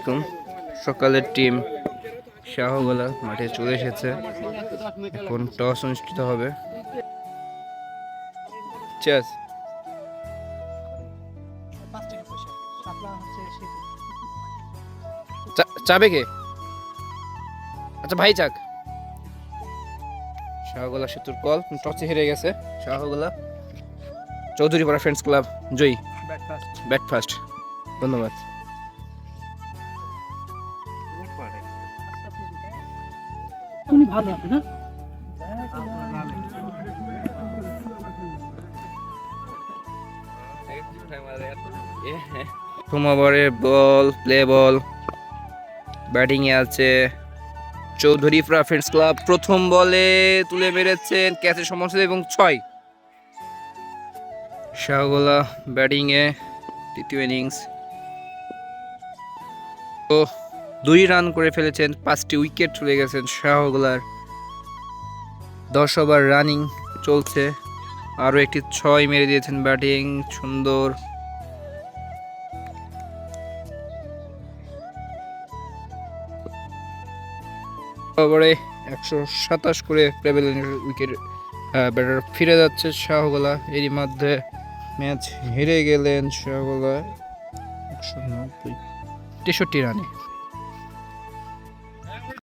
আলাইকুম। সকালের টিম শাহগোলা মাঠে চলে এসেছে। এখন টস অনুষ্ঠিত হবে। চেস চাবে কে? আচ্ছা ভাই চাক। শাহগোলা সেতুর কল টসে হেরে গেছে শাহগোলা। চৌধুরীপাড়া ফ্রেন্ডস ক্লাব জয়ী। ব্যাট ফার্স্ট ধন্যবাদ। উনি ভালো আপনি, না? প্রথম বল প্লে বল ব্যাটিংয়ে আছে চৌধুরী ফ্রেন্ডস ক্লাব প্রথম বলে তুলে মেরেছেন ক্যাচের সমস্যা এবং ছয়। শাহগোলা ব্যাটিংয়ে তৃতীয় ইনিংস তো দুই রান করে ফেলেছেন, পাঁচটি উইকেট চলে গেছেন শাহগোলার দশ ওভার রানিং চলছে। আরও একটি ছয় মেরে দিয়েছেন ব্যাটিং সুন্দর। ওভারে একশো সাতাশ করে প্রেভেলেন্টের উইকেট ব্যাটার ফিরে যাচ্ছে শাহগোলা এরই মধ্যে ম্যাচ হেরে গেলেন শাহগোলা একশো নব্বই, তেষট্টি রানে।